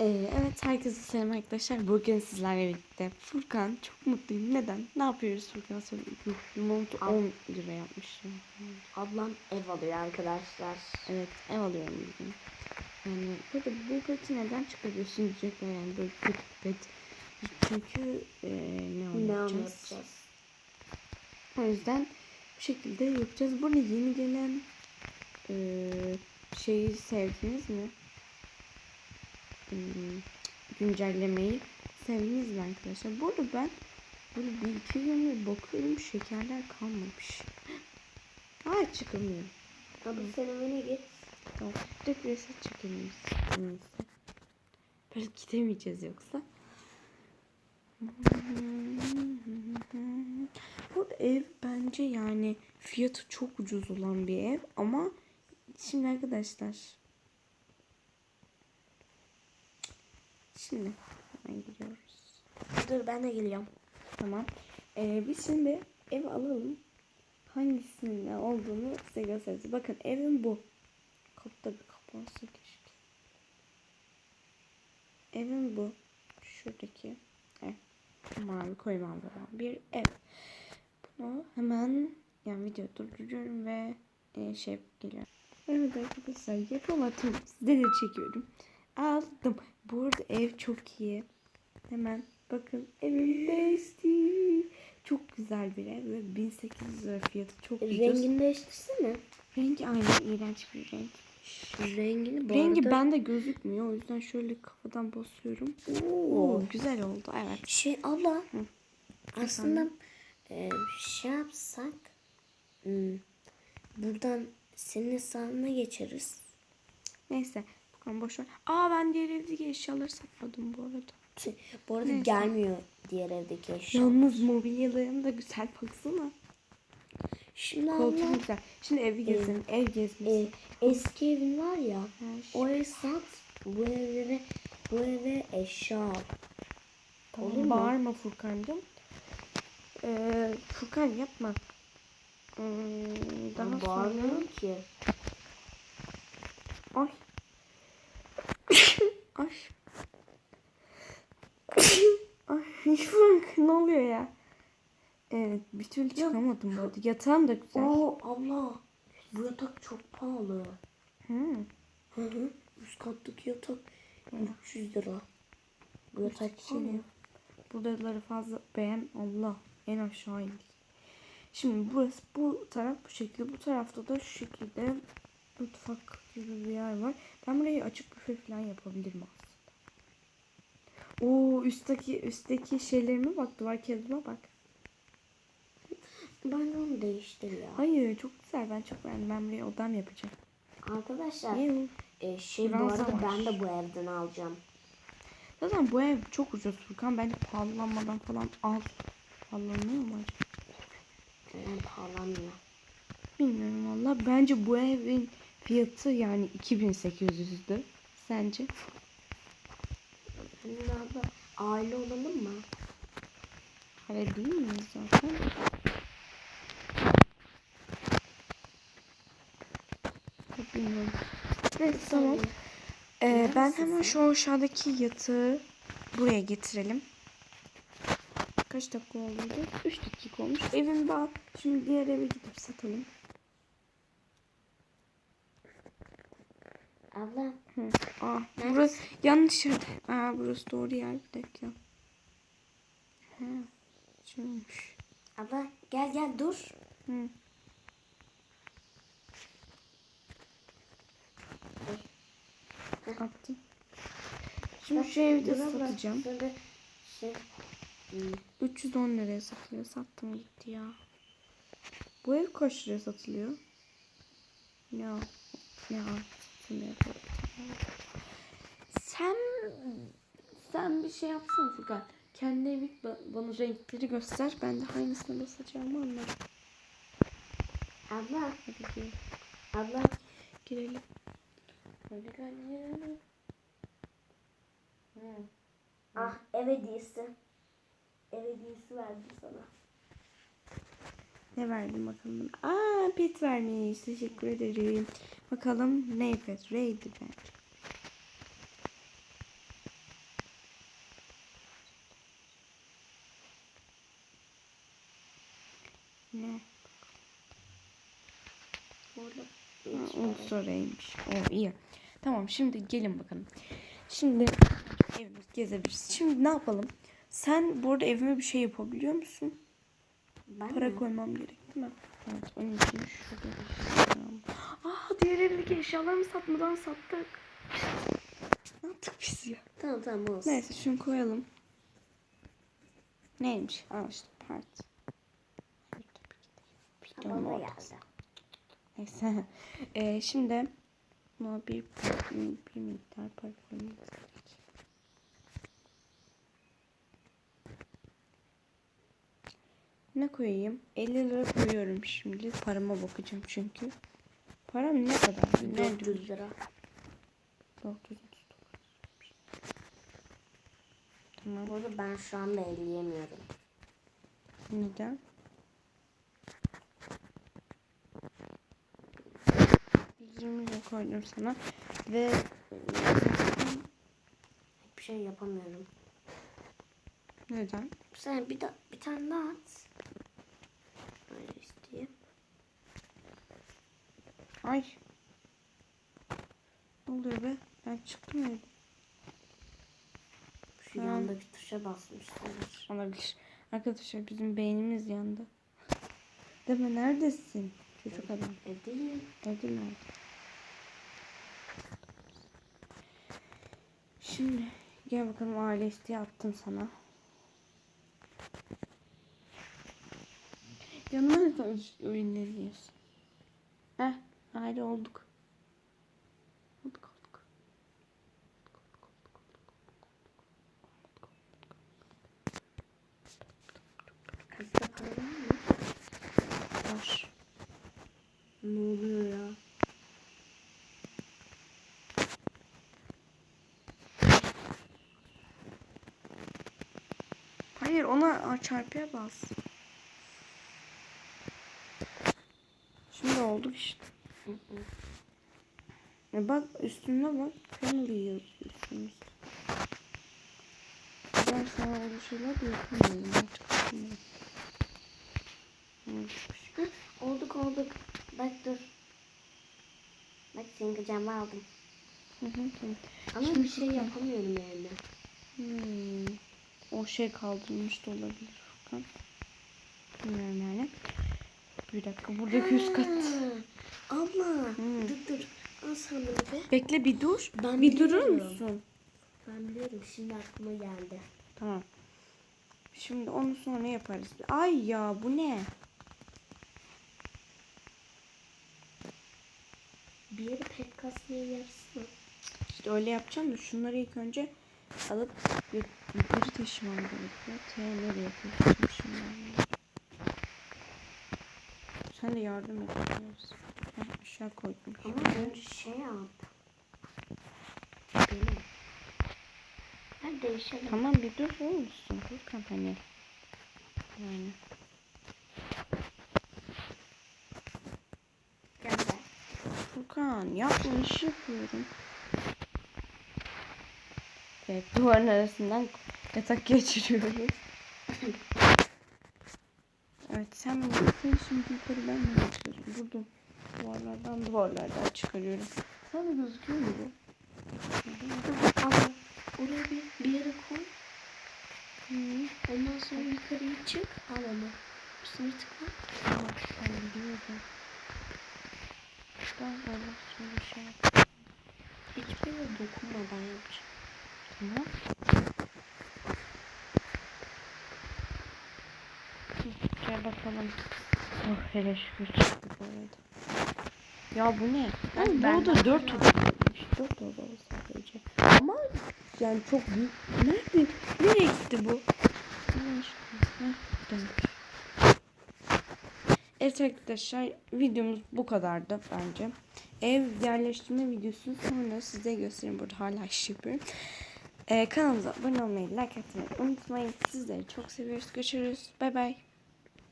Ee, evet herkese selam arkadaşlar. Bugün sizlerle birlikte Furkan çok mutluyum. Neden? Ne yapıyoruz Furkan? Söyle. Montu 10 lira yapmışım. Ablam ev alıyor arkadaşlar. Evet ev alıyorum bugün. Yani burada bu peti neden çıkarıyorsun diyecekler yani böyle kötü pet. Çünkü e, ne anlatacağız? O yüzden bu şekilde yapacağız. Burada yeni gelen e, şeyi sevdiniz mi? Hmm, güncellemeyi sevdiniz mi arkadaşlar? Burada ben böyle bir iki gündür bakıyorum şekerler kalmamış. Aa çıkamıyor. Abi fenomene git. Tamam. Direkt reset çekelim biz. Böyle gidemeyeceğiz yoksa. Bu ev bence yani fiyatı çok ucuz olan bir ev ama şimdi arkadaşlar şimdi hemen gidiyoruz. Dur ben de geliyorum. Tamam. Ee, biz şimdi ev alalım. Hangisinin olduğunu size göstereceğiz. Bakın evim bu. Kapıda bir kapansa keşke. Evim bu. Şuradaki ev. Mavi koyu mavi olan bir ev. Bunu hemen yani video durduruyorum ve e, şey yapıp geliyorum. Evet arkadaşlar yapamadım. Size de çekiyorum. Aldım. Bu arada ev çok iyi. Hemen bakın evim değişti. Çok güzel bir ev ve 1800 lira fiyatı çok ucuz. Rengini değiştirsene. Rengi aynı iğrenç bir renk. Rengini bu Rengi arada... bende gözükmüyor. O yüzden şöyle kafadan basıyorum. Oo, güzel oldu. Evet. Şey abla. Hı. Aslında e, şey yapsak. hmm, buradan senin hesabına geçeriz. Neyse. Bakalım boş ver. Aa ben diğer evdeki eşyaları sakladım bu arada. Bu arada Neyse. gelmiyor diğer evdeki eşya. Yalnız mobilyalarım da güzel baksana. Şimdi Koltuğum abla güzel. Şimdi evi gezelim. Ev gezmesi. e, eski evin var ya. Her şey. O evi sat. Bu evlere bu eve eşya al. Tamam, Olur mu? Bağırma Furkan'cığım. Ee, Furkan yapma. Hmm, daha Ben sonra... bağırmıyorum ki. Ay. Ay. Ay Frank ne oluyor ya? Evet bir türlü çıkamadım bu arada. Yatağım da güzel. Oo abla. Bu yatak çok pahalı. Hı. Hı hı. Üst kattaki yatak 300 lira. Bu yatak pahalı. Buradaları fazla beğen Allah en aşağı indik. Şimdi burası bu taraf bu şekilde. Bu tarafta da şu şekilde mutfak gibi bir yer var. Ben burayı açık büfe falan yapabilirim aslında. Oo üstteki üstteki şeylerime bak duvar kağıdıma bak. Ben onu değiştir ya. Hayır çok güzel ben çok beğendim. Ben buraya odam yapacağım. Arkadaşlar Yuh. e, şey bu Fransa arada var. ben de bu evden alacağım. Zaten bu ev çok ucuz Furkan. Bence pahalanmadan falan al. Pahalanıyor mu acaba? Ben pahalanmıyor. Bilmiyorum valla. Bence bu evin fiyatı yani 2800'dü. Sence? Hani abla aile olalım mı? Hayır değil mi zaten? Bilmiyorum. Neyse tamam. Ee, ben hemen şu aşağıdaki yatağı buraya getirelim. Kaç dakika oldu? 3 dakika olmuş. Evim var. Şimdi diğer eve gidip satalım. Abla Hı. Aa, burası yanlış yerde. Aa, burası doğru yer. Bir dakika. Ha, şuymuş. abla gel gel dur. Hı. Attım. Şimdi şu evi de Dur abla, satacağım. Şey hmm, 310 liraya satılıyor. Sattım gitti ya. Bu ev kaç liraya satılıyor? Ya. Ya. Sen sen bir şey yapsana Furkan. Kendi evi ba- bana renkleri göster. Ben de hangisine basacağımı anlarım. abla Hadi girelim. abla girelim. Hadi girelim. ah ev hediyesi. Ev hediyesi verdim sana. Ne verdim bakalım. Aa pet vermiş. Teşekkür ederim. Bakalım ne pet? Raid'i belki. Ne? Ulusoraymış. O iyi. Tamam şimdi gelin bakalım. Şimdi evimiz gezebiliriz. Şimdi ne yapalım? Sen burada evime bir şey yapabiliyor musun? Ben Para mi? koymam gerek değil mi? Evet onun için şurada şey Aa diğer evdeki eşyalarımı satmadan sattık. Ne yaptık biz ya? Tamam tamam olsun. Neyse şunu koyalım. Neymiş? Aa işte part. Ortası. geldi. Neyse. Ee, şimdi buna bir, bir, miktar para koymamız Ne koyayım? 50 lira koyuyorum şimdi. Parama bakacağım çünkü. Param ne kadar? Nerede? 400 lira. 439. Tamam. Bu arada ben şu anda elleyemiyorum. Neden? Yüzümü de koydum sana ve Hiçbir şey yapamıyorum. neden? Sen bir, da, bir tane daha at. Öyle isteyeyim. Ay. Ne oluyor be? Ben çıktım ya. Şu Ha. yandaki tuşa basmışsındır. Olabilir. Arkadaşlar bizim beynimiz yandı. Deme neredesin? Çocuk adam. Evdeyim. Evde mi? Şimdi gel bakalım aile isteği attım sana. Ya nereden oyunları yiyorsun? Heh aile olduk. Olduk olduk. Kızda para var mı? Var. Ne oluyor ya? Hayır ona çarpıya bas. Şimdi olduk işte. E bak üstüne bak. Family yazıyor üstümüzde. Ben sana öyle şeyler yapamıyorum artık. Hı, olduk olduk. Bak dur. Bak senin kucağıma aldım. Hı hı, tamam. Ama Şimdi bir şey yapamıyorum yani. Hmm. O şey kaldırılmış da olabilir Furkan. Bilmiyorum yani. Bir dakika buradaki üst kat. Ha, Abla Hmm. dur dur. Al bunu be. Bekle bir dur. Ben bir durur biliyorum. musun? Ben biliyorum şimdi aklıma geldi. Tamam. Şimdi onu sonra yaparız. Ay ya bu ne? Bir yeri pek kasmaya yapsana. İşte öyle yapacağım da şunları ilk önce alıp yu- yukarı taşımam gerekiyor. T nereye şimdi ben? Sen de yardım et. Heh, aşağı koydum. Ama önce şey yap. Benim. Hadi değişelim. Tamam bir dur olur musun? Furkan hani. Yani. Furkan yapma iş yapıyorum. Evet duvarın arasından yatak geçiriyoruz. evet sen bilirsin şimdi yukarı ben mi geçiyorum? Durdum. Duvarlardan duvarlardan çıkarıyorum. Sana gözüküyor mu bu? Al. Oraya bir, bir yere koy. Ondan sonra yukarıya çık. Al onu. Üstüne tıkla. Tamam ben biliyorum. Ben öyle şöyle şey yap. Hiçbir yere dokunmadan yapacağım. Tamam. Gel bakalım. Oh hele şükür çıktı bu arada. Ya bu ne? Ben- Ben, ben- bu oda dört odalıymış. Dört odalı sadece. Ama yani çok büyük. Nerede? Nereye gitti bu? Dönmüş. Evet arkadaşlar videomuz bu kadardı bence. Ev yerleştirme videosunu sonra size göstereyim. Burada hala iş yapıyorum. Ee, kanalımıza abone olmayı, like atmayı unutmayın. Sizleri çok seviyoruz. Görüşürüz. Bay bay.